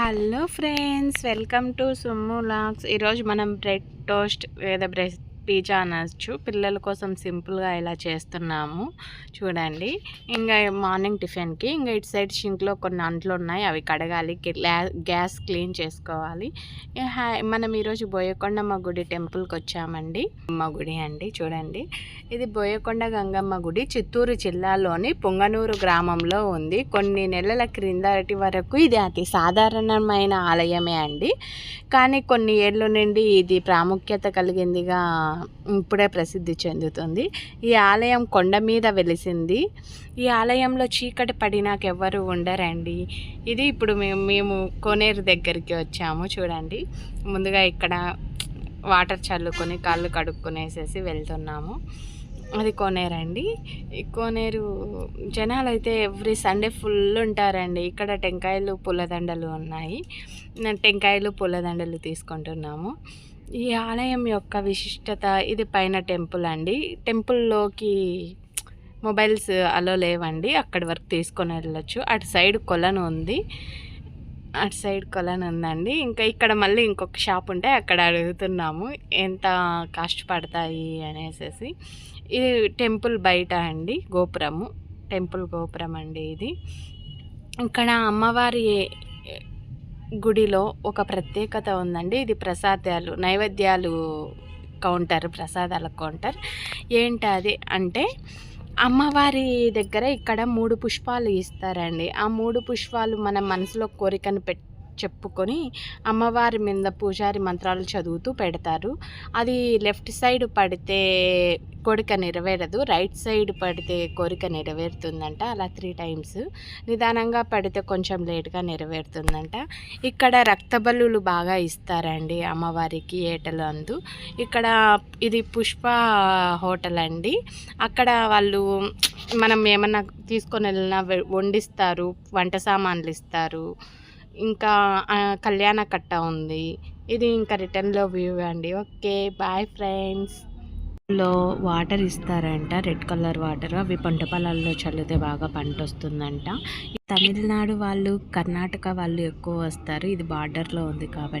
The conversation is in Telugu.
హలో ఫ్రెండ్స్ వెల్కమ్ టు సుమ్ము లాక్స్. ఈరోజు మనం బ్రెడ్ టోస్ట్ లేదా బ్రెడ్ పిజ్జా అనొచ్చు. పిల్లల కోసం సింపుల్గా ఇలా చేస్తున్నాము. చూడండి. ఇంకా మార్నింగ్ టిఫిన్కి ఇంకా ఇటు సైడ్ షింక్లో కొన్ని అంట్లు ఉన్నాయి. అవి కడగాలి. గ్యాస్ క్లీన్ చేసుకోవాలి. మనం ఈరోజు బోయకొండమ్మ గుడి టెంపుల్కి వచ్చామండి. అమ్మ గుడి అండి. చూడండి. ఇది బోయకొండ గంగమ్మ గుడి. చిత్తూరు జిల్లాలోని పొంగనూరు గ్రామంలో ఉంది. కొన్ని నెలల క్రిందటి వరకు ఇది అతి సాధారణమైన ఆలయమే అండి. కానీ కొన్ని ఏళ్ళ నుండి ఇది ప్రాముఖ్యత కలిగిందిగా ఇప్పుడే ప్రసిద్ధి చెందుతుంది. ఈ ఆలయం కొండ మీద వెలిసింది. ఈ ఆలయంలో చీకటి పడినాక ఎవ్వరు ఉండరండి. ఇది ఇప్పుడు మేము మేము కోనేరు దగ్గరికి వచ్చాము చూడండి. ముందుగా ఇక్కడ వాటర్ చల్లుకొని కాళ్ళు కడుక్కునేసేసి వెళ్తున్నాము. అది కోనేరండి. కోనేరు జనాలు అయితే ఎవ్రీ సండే ఫుల్ ఉంటారండి. ఇక్కడ టెంకాయలు పూలదండలు ఉన్నాయి. టెంకాయలు పూలదండలు తీసుకుంటున్నాము. ఈ ఆలయం యొక్క విశిష్టత ఇది పైన టెంపుల్ అండి. టెంపుల్లోకి మొబైల్స్ అలో లేవండి. అక్కడి వరకు తీసుకొని వెళ్ళచ్చు. అటు సైడ్ కొలను ఉంది. అటు సైడ్ కొలను ఉందండి. ఇంకా ఇక్కడ మళ్ళీ ఇంకొక షాప్ ఉంటే అక్కడ అడుగుతున్నాము. ఎంత కాస్ట్ పడతాయి అనేసి ఇది టెంపుల్ బయట అండి. గోపురము. టెంపుల్ గోపురం అండి ఇది. ఇక్కడ అమ్మవారి గుడిలో ఒక ప్రత్యేకత ఉందండి. ఇది ప్రసాదాలు నైవేద్యాలు కౌంటర్ ప్రసాదాల కౌంటర్. ఏంటి అది అంటే అమ్మవారి దగ్గర ఇక్కడ మూడు పుష్పాలు ఇస్తారండి. ఆ మూడు పుష్పాలు మన మనసులో కోరికను పెట్టి చెప్పుకొని అమ్మవారి మీద పూజారి మంత్రాలు చదువుతూ పెడతారు. అది లెఫ్ట్ సైడ్ పడితే కోరిక నెరవేరదు రైట్ సైడ్ పడితే కోరిక నెరవేరుతుందంట అలా త్రీ టైమ్స్. నిదానంగా పడితే కొంచెం లేట్గా నెరవేరుతుందంట. ఇక్కడ రక్తబల్లులు బాగా ఇస్తారండి అమ్మవారికి ఏటలు అందు. ఇక్కడ ఇది పుష్ప హోటల్ అండి. అక్కడ వాళ్ళు మనం ఏమన్నా తీసుకొని వెళ్ళినా వండిస్తారు వంట సామాన్లు ఇస్తారు. ఇంకా కళ్యాణ కట్ట ఉంది. ఇది ఇంకా రిటర్న్లో వ్యూ అండి. ఓకే బాయ్ ఫ్రెండ్స్లో వాటర్ ఇస్తారంట రెడ్ కలర్ వాటర్. అవి పంట పొలాల్లో చల్లితే బాగా పంట వస్తుందంట తమిళనాడు వాళ్ళు కర్ణాటక వాళ్ళు ఎక్కువ వస్తారు. ఇది బార్డర్లో ఉంది కాబట్టి.